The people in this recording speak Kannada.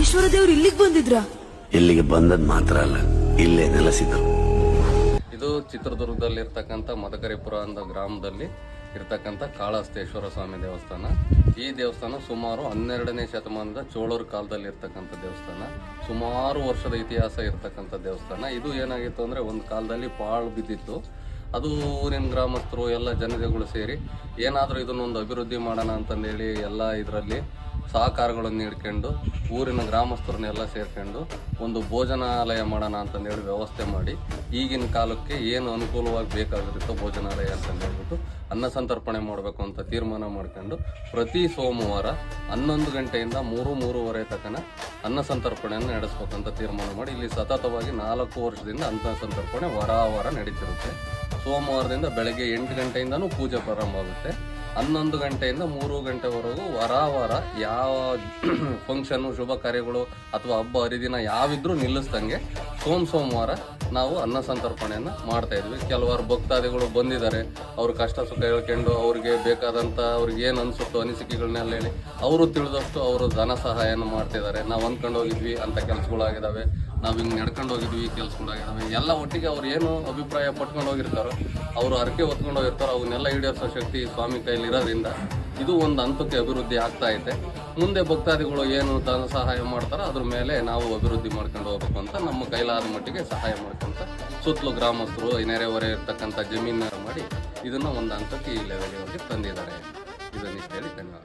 ಈಶ್ವರ ದೇವ್ರು ಇಲ್ಲಿಗೆ ಬಂದಿದ್ರ? ಇಲ್ಲಿಗೆ ಬಂದದ್ ಮಾತ್ರ ಅಲ್ಲ ಇಲ್ಲೇ ನೆಲೆಸಿದ್ರು. ಇದು ಚಿತ್ರದುರ್ಗದಲ್ಲಿ ಇರ್ತಕ್ಕಂಥ ಮದಕರಿಪುರ ಅಂತ ಗ್ರಾಮದಲ್ಲಿ ಇರ್ತಕ್ಕಂಥ ಕಾಳಹಸ್ತೇಶ್ವರ ಸ್ವಾಮಿ ದೇವಸ್ಥಾನ. ಈ ದೇವಸ್ಥಾನ ಸುಮಾರು ಹನ್ನೆರಡನೇ ಶತಮಾನದ ಚೋಳರ ಕಾಲದಲ್ಲಿ ಇರ್ತಕ್ಕಂಥ ದೇವಸ್ಥಾನ. ಸುಮಾರು ವರ್ಷದ ಇತಿಹಾಸ ಇರ್ತಕ್ಕಂಥ ದೇವಸ್ಥಾನ. ಇದು ಏನಾಗಿತ್ತು ಅಂದ್ರೆ ಒಂದು ಕಾಲದಲ್ಲಿ ಪಾಳು ಬಿದ್ದಿತ್ತು. ಅದು ಊರಿನ ಗ್ರಾಮಸ್ಥರು ಎಲ್ಲ ಜನತೆಗಳು ಸೇರಿ ಏನಾದರೂ ಇದನ್ನೊಂದು ಅಭಿವೃದ್ಧಿ ಮಾಡೋಣ ಅಂತಂದೇಳಿ ಎಲ್ಲ ಇದರಲ್ಲಿ ಸಹಕಾರಗಳನ್ನು ನೀಡ್ಕೊಂಡು ಊರಿನ ಗ್ರಾಮಸ್ಥರನ್ನೆಲ್ಲ ಸೇರ್ಕೊಂಡು ಒಂದು ಭೋಜನಾಲಯ ಮಾಡೋಣ ಅಂತಂದೇಳಿ ವ್ಯವಸ್ಥೆ ಮಾಡಿ ಈಗಿನ ಕಾಲಕ್ಕೆ ಏನು ಅನುಕೂಲವಾಗಿ ಬೇಕಾಗಿರುತ್ತೋ ಭೋಜನಾಲಯ ಅಂತಂದು ಹೇಳ್ಬಿಟ್ಟು ಅನ್ನ ಸಂತರ್ಪಣೆ ಮಾಡಬೇಕು ಅಂತ ತೀರ್ಮಾನ ಮಾಡ್ಕೊಂಡು ಪ್ರತಿ ಸೋಮವಾರ ಹನ್ನೊಂದು ಗಂಟೆಯಿಂದ ಮೂರು, ಮೂರುವರೆ ತಕನ ಅನ್ನ ಸಂತರ್ಪಣೆಯನ್ನು ನಡೆಸ್ಬೇಕಂತ ತೀರ್ಮಾನ ಮಾಡಿ. ಇಲ್ಲಿ ಸತತವಾಗಿ ನಾಲ್ಕು ವರ್ಷದಿಂದ ಅನ್ನ ಸಂತರ್ಪಣೆ ವಾರ ವಾರ ನಡೀತಿರುತ್ತೆ. ಸೋಮವಾರದಿಂದ ಬೆಳಗ್ಗೆ ಎಂಟು ಗಂಟೆಯಿಂದನೂ ಪೂಜೆ ಪ್ರಾರಂಭ ಆಗುತ್ತೆ. ಹನ್ನೊಂದು ಗಂಟೆಯಿಂದ ಮೂರು ಗಂಟೆವರೆಗೂ ವಾರ ವಾರ ಯಾವ ಫಂಕ್ಷನ್ ಶುಭ ಕಾರ್ಯಗಳು ಅಥವಾ ಹಬ್ಬ, ಹರಿದಿನ ಯಾವಿದ್ರೂ ನಿಲ್ಲಿಸ್ದಂಗೆ ಸೋಮ್ ಸೋಮವಾರ ನಾವು ಅನ್ನ ಸಂತರ್ಪಣೆಯನ್ನು ಮಾಡ್ತಾ ಇದ್ವಿ. ಕೆಲವಾರು ಭಕ್ತಾದಿಗಳು ಬಂದಿದ್ದಾರೆ. ಅವ್ರ ಕಷ್ಟ ಸುಖ ಹೇಳ್ಕೊಂಡು ಅವ್ರಿಗೆ ಬೇಕಾದಂಥ ಅವ್ರಿಗೆ ಏನು ಅನಿಸುತ್ತೋ ಅನಿಸಿಕೆಗಳನ್ನೆಲ್ಲ ಹೇಳಿ ಅವರು ತಿಳಿದಷ್ಟು ಅವರು ಧನ ಸಹಾಯನ ಮಾಡ್ತಿದ್ದಾರೆ. ನಾವು ಅಂದ್ಕೊಂಡು ಹೋಗಿದ್ವಿ, ಅಂತ ಕೆಲಸಗಳಾಗಿದ್ದಾವೆ ನಾವು ಹಿಂಗೆ ನಡ್ಕೊಂಡು ಹೋಗಿದ್ವಿ ಕೆಲಸಗಳಾಗಿದ್ದಾವೆ ಎಲ್ಲ ಒಟ್ಟಿಗೆ ಅವ್ರು ಏನು ಅಭಿಪ್ರಾಯ ಪಟ್ಕೊಂಡು ಹೋಗಿರ್ತಾರೋ, ಅವರು ಹರಕೆ ಹೊತ್ಕೊಂಡು ಹೋಗಿರ್ತಾರೋ, ಅವನ್ನೆಲ್ಲ ಈಡೇರಿಸೋ ಶಕ್ತಿ ಸ್ವಾಮಿ ಕೈಲಿ ಇರೋದ್ರಿಂದ ಇದು ಒಂದು ಹಂತಕ್ಕೆ ಅಭಿವೃದ್ಧಿ ಆಗ್ತಾ ಇದೆ. ಮುಂದೆ ಭಕ್ತಾದಿಗಳು ಏನು ಧನ ಸಹಾಯ ಮಾಡ್ತಾರೋ ಅದ್ರ ಮೇಲೆ ನಾವು ಅಭಿವೃದ್ಧಿ ಮಾಡ್ಕೊಂಡು ಹೋಗ್ಬೇಕು ಅಂತ ನಮ್ಮ ಕೈಲಾದ ಮಟ್ಟಿಗೆ ಸಹಾಯ ಮಾಡ್ಕೊಂತ ಸುತ್ತಲೂ ಗ್ರಾಮಸ್ಥರು ನೆರೆಹೊರೆ ಇರ್ತಕ್ಕಂಥ ಜಮೀನ ಮಾಡಿ ಇದನ್ನ ಒಂದು ಹಂತಕ್ಕೆ ಈ ಲೆವೆಲ್ಗೆ ತಂದಿದ್ದಾರೆ. ಇದನ್ನು ಧನ್ಯವಾದ